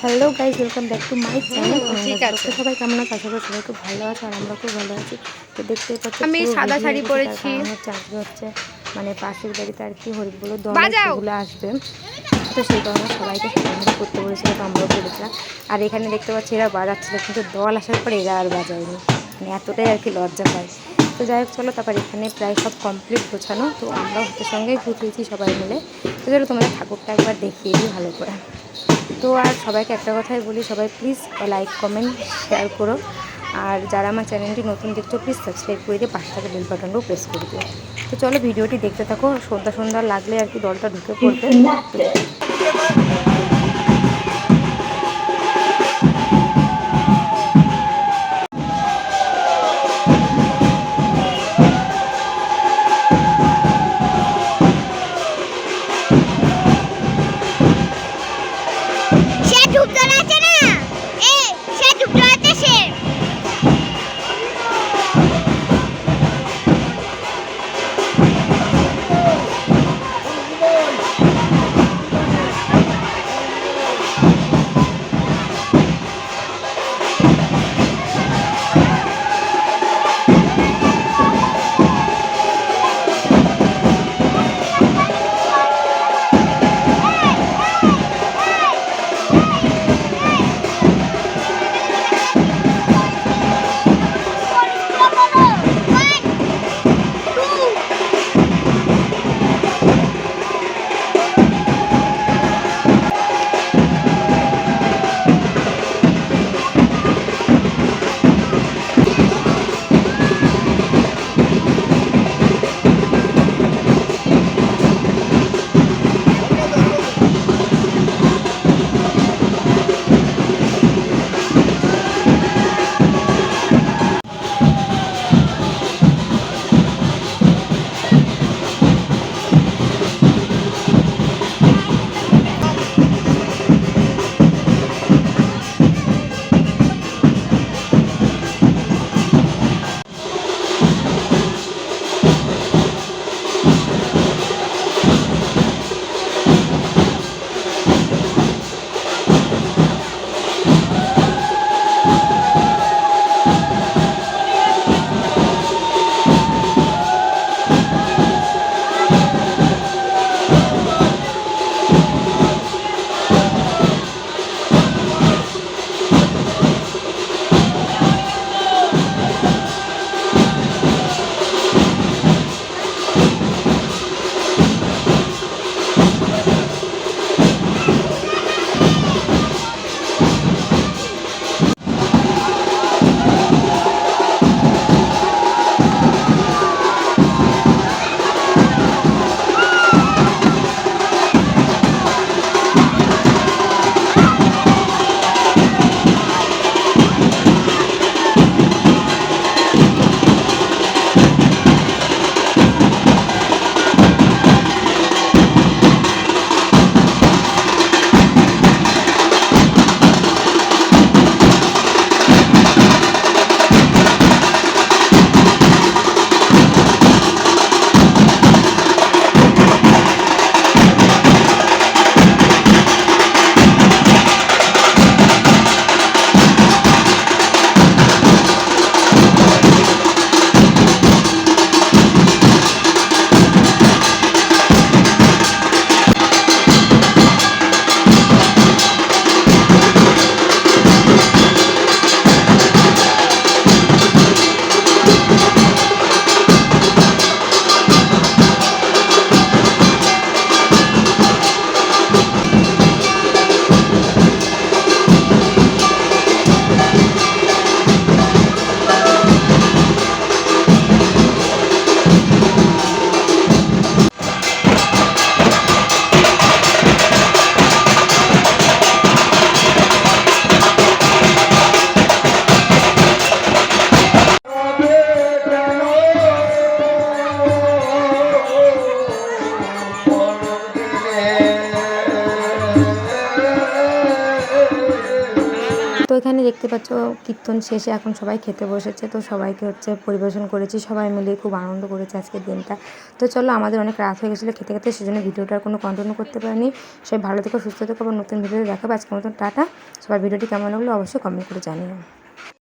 Hello guys welcome back to my channel ঠিক আছে। সবাই কেমন আছে? আশা করি সবাই খুব ভালো আছে আর আমরা খুব ভালো আছি। তো দেখতে পাচ্ছি আমি সাদা শাড়ি পরেছি। আমার চাকরি হচ্ছে মানে পাশের বাড়িতে আর কি হরিগুলো দল বাজাও। সেগুলো আসবে। তো সেই কারণে সবাইকে সাহায্য করতে বলেছিল তো আমরাও করেছিলাম। আর এখানে দেখতে পাচ্ছি এরা বাজাচ্ছিল কিন্তু দল আসার পরে এরা আর বাজায়নি। মানে এতটাই আর কি লজ্জা পায়। তো যাই হোক, চলো তারপর এখানে প্রায় সব কমপ্লিট গোছানো। তো আমরা হাতের সঙ্গে গুছিয়েছি সবাই মিলে। তো চলো তোমাদের ঠাকুরটা একবার দেখিয়ে দিই ভালো করে। তো আর সবাইকে একটা কথাই বলি, সবাই প্লিজ লাইক কমেন্ট শেয়ার করো। আর যারা আমার চ্যানেলটি নতুন দেখছ প্লিজ সাবস্ক্রাইব করে দিয়ে পাশে থাকা বেল বাটনটাও প্রেস করে দিও। তো চলো ভিডিওটি দেখতে থাকো। সন্ধ্যা সন্ধ্যা লাগলে আর কি দলটা ঢুকে পড়বে। এখানে দেখতে পাচ্ছ কীর্তন শেষে এখন সবাই খেতে বসেছে, তো সবাইকে হচ্ছে পরিবেশন করেছি, সবাই মিলে খুব আনন্দ করেছে আজকের দিনটা। তো চলো আমাদের অনেক রাত হয়ে গেছিল খেতে খেতে, সেজন্য ভিডিওটা কোনো কন্টিনিউ করতে পারিনি। সবাই ভালো থেকো, সুস্থ থেকো আবার নতুন ভিডিওতে দেখাবো আজকের মতন টাটা। সবাই ভিডিওটি কেমন লাগল অবশ্যই কমেন্ট করে জানিও।